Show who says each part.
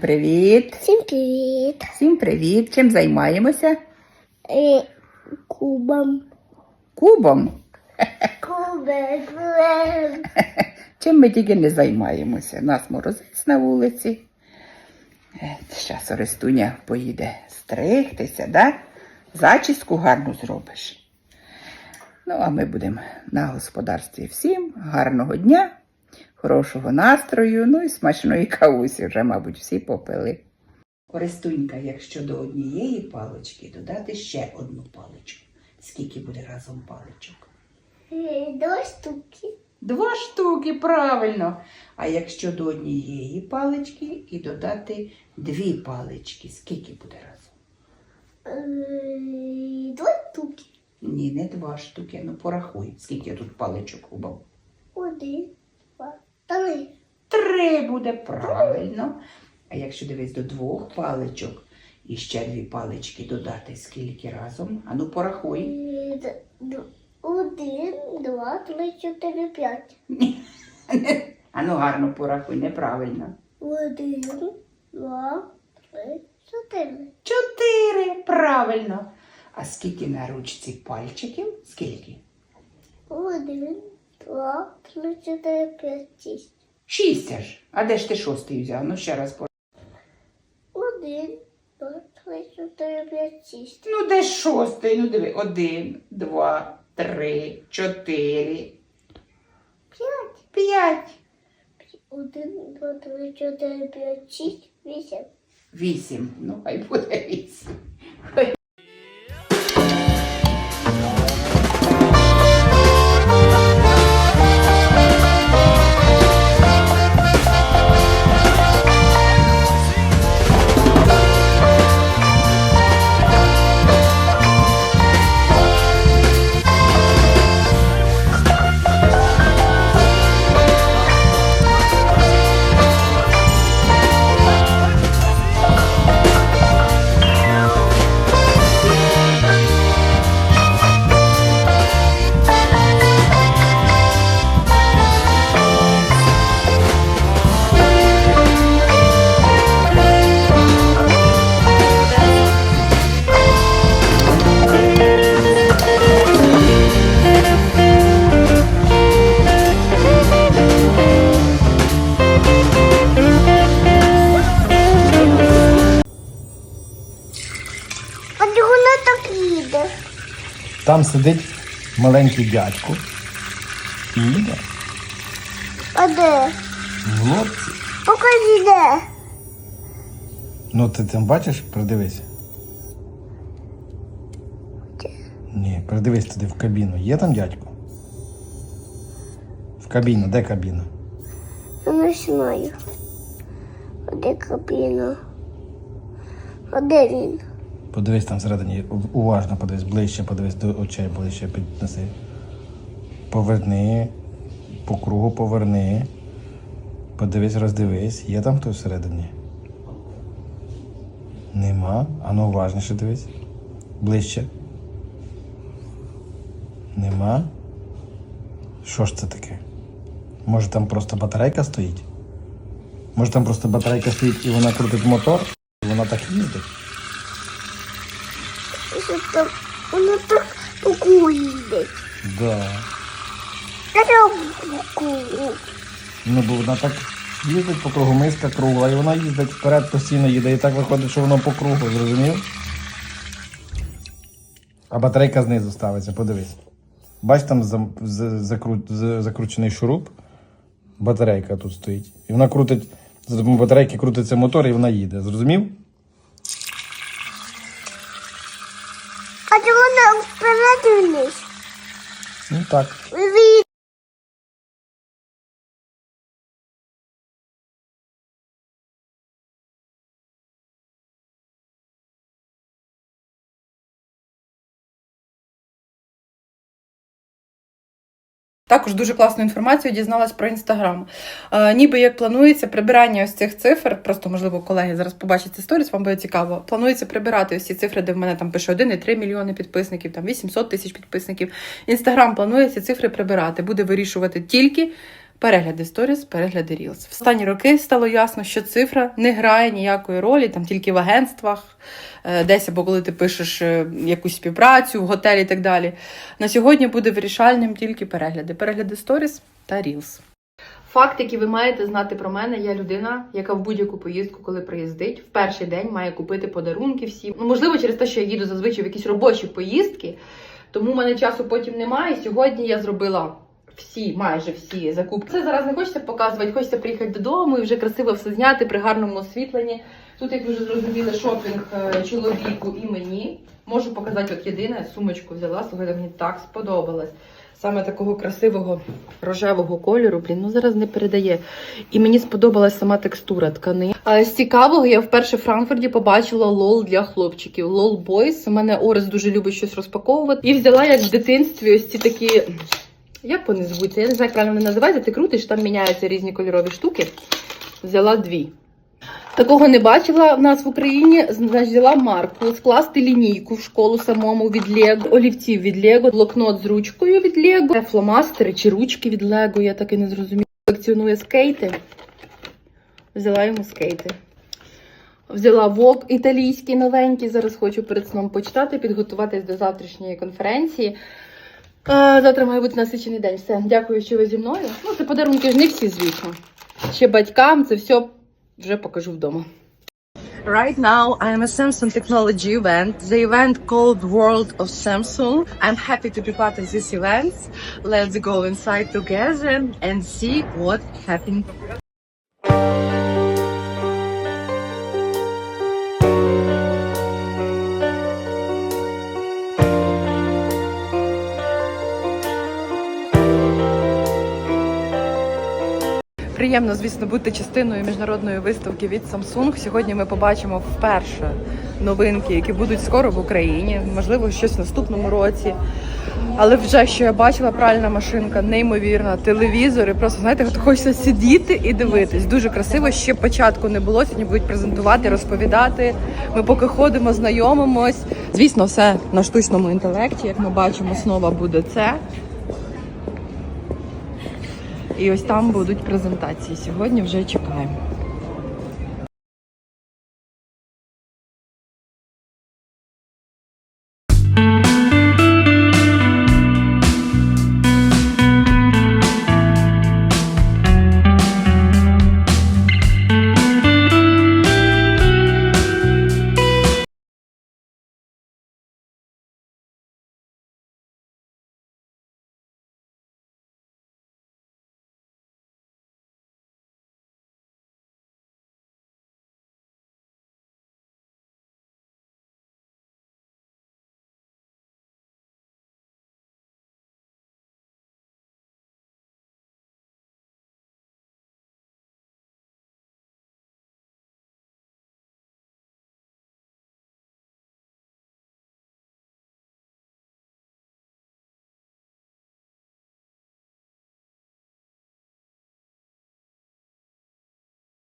Speaker 1: Привіт!
Speaker 2: Всім привіт!
Speaker 1: Всім привіт! Чим займаємося?
Speaker 2: Е, Кубом.
Speaker 1: Кубом.
Speaker 2: Кубом.
Speaker 1: Чим ми тільки не займаємося. Нас морозець на вулиці. Зараз Орестуня поїде стригтися, да? Зачіску гарну зробиш. Ну, а ми будемо на господарстві всім. Гарного дня, хорошого настрою, ну і смачної кавусі вже, мабуть, всі попили. Орестунька, якщо до однієї палички додати ще одну паличку. Скільки буде разом паличок?
Speaker 2: Е, До штуки.
Speaker 1: Два штуки, правильно. А якщо до однієї палички і додати дві палички, скільки буде разом?
Speaker 2: Е, До штуки.
Speaker 1: Ні, не два штуки. Ну порахуй, скільки тут паличок рубав.
Speaker 2: Один, два, три.
Speaker 1: Три буде правильно. А якщо дивись до двох паличок і ще дві палички додати, скільки разом? Ану порахуй.
Speaker 2: Один, два, три, чотири, п'ять.
Speaker 1: Ану гарно порахуй, неправильно.
Speaker 2: Один, два, три, чотири.
Speaker 1: Чотири, правильно. А скільки на ручці пальчиків? Скільки?
Speaker 2: Один, два, три, чотири, п'ять, шість.
Speaker 1: Шість аж. А де ж ти шостий взяв? Ну ще раз по.
Speaker 2: Один, два, три, чотири, п'ять, шість.
Speaker 1: Ну де ж шостий? Ну диви. Один, два, три, чотири,
Speaker 2: П'ять.
Speaker 1: п'ять.
Speaker 2: Один, два, три, чотири, п'ять, шість, вісім.
Speaker 1: Вісім. Ну, хай буде вісім.
Speaker 3: Там сидить маленький дядько і їде
Speaker 2: А де?
Speaker 3: в лодці.
Speaker 2: Покажи де.
Speaker 3: Ну ти там бачиш, придивись. Ні, придивись туди в кабіну. Є там дядько? В кабіну, де кабіна?
Speaker 2: Не знаю. А де кабіна? А де він?
Speaker 3: Подивись там всередині, уважно подивись, ближче подивись до очей, ближче піднеси. Поверни, по кругу поверни. Подивись, роздивись. Є там хтось всередині? Нема. Ану уважніше дивись. Ближче. Нема. Що ж це таке? Може там просто батарейка стоїть? Може там просто батарейка стоїть і вона крутить мотор, і вона так їздить?
Speaker 2: Що? Воно так по кругу їде.
Speaker 3: Да.
Speaker 2: Там по.
Speaker 3: Ну, бо вона так їздить по кругу, миска кругла, і вона їздить вперед постійно їде, і так виходить, що воно по кругу, зрозумів? А батарейка знизу ставиться, подивись. Бач, там за, за, закру, за- закручений шуруп, батарейка тут стоїть. І вона крутить, за допомогою батарейки крутиться мотор і вона їде. Зрозумів?
Speaker 2: А чого не?
Speaker 3: Ну так.
Speaker 2: Ви
Speaker 4: Також дуже класну інформацію дізналась про інстаграм. Е, ніби як планується прибирання ось цих цифр, просто можливо, колеги зараз побачать сторіс, вам буде цікаво. Планується прибирати ось ці цифри, де в мене там пише 1,3 мільйони підписників, там 800 тисяч підписників. Інстаграм планує ці цифри прибирати, буде вирішувати тільки Перегляди сторіс, перегляди Reels. В останні роки стало ясно, що цифра не грає ніякої ролі, там тільки в агентствах, е, десь або коли ти пишеш е, якусь співпрацю в готелі і так далі. На сьогодні буде вирішальним тільки перегляди. Перегляди сторіс та Reels. Факт, який ви маєте знати про мене, я людина, яка в будь-яку поїздку, коли приїздить, в перший день має купити подарунки всім. Ну, можливо, через те, що я їду зазвичай в якісь робочі поїздки, тому в мене часу потім немає. Сьогодні я зробила всі, майже всі закупки. Це зараз не хочеться показувати, хочеться приїхати додому і вже красиво все зняти при гарному освітленні. Тут, як ви вже зрозуміли, шопінг е, чоловіку і мені. Можу показати от єдине, сумочку взяла, слухайте, мені так сподобалось. Саме такого красивого рожевого кольору, блін, ну зараз не передає. І мені сподобалась сама текстура ткани. А з цікавого я вперше в Франкфурті побачила лол для хлопчиків. Лол бойс. У мене Орес дуже любить щось розпаковувати. І взяла як в дитинстві ось ці такі. Як вони звуться? Я не знаю, як правильно вони називаються. Ти крутиш, там міняються різні кольорові штуки. Взяла дві. Такого не бачила в нас в Україні. Взяла марку, скласти лінійку в школу самому від Лего, олівців від Лего, блокнот з ручкою від Лего, фломастери чи ручки від Лего, я так і не зрозуміла. Колекціоную скейти. Взяла йому скейти. Взяла вок італійський новенький. Зараз хочу перед сном почитати, підготуватись до завтрашньої конференції. А, завтра має бути насичений день. Все, дякую, що ви зі мною. Ну, це подарунки ж не всі, звісно. Ще батькам це все вже покажу вдома. Right now, I am a Samsung technology event, the event called World of Samsung. I'm happy to be part of this event. Let's go inside together and see what happened. Приємно, звісно, бути частиною міжнародної виставки від Samsung. Сьогодні ми побачимо вперше новинки, які будуть скоро в Україні, можливо, щось в наступному році. Але вже що я бачила, пральна машинка, неймовірна, телевізори. Просто знаєте, хочеться сидіти і дивитись. Дуже красиво. Ще початку не було. Сьогодні будуть презентувати, розповідати. Ми поки ходимо, знайомимось. Звісно, все на штучному інтелекті. Як ми бачимо, основа буде це. І ось там будуть презентації. Сьогодні вже чекаємо.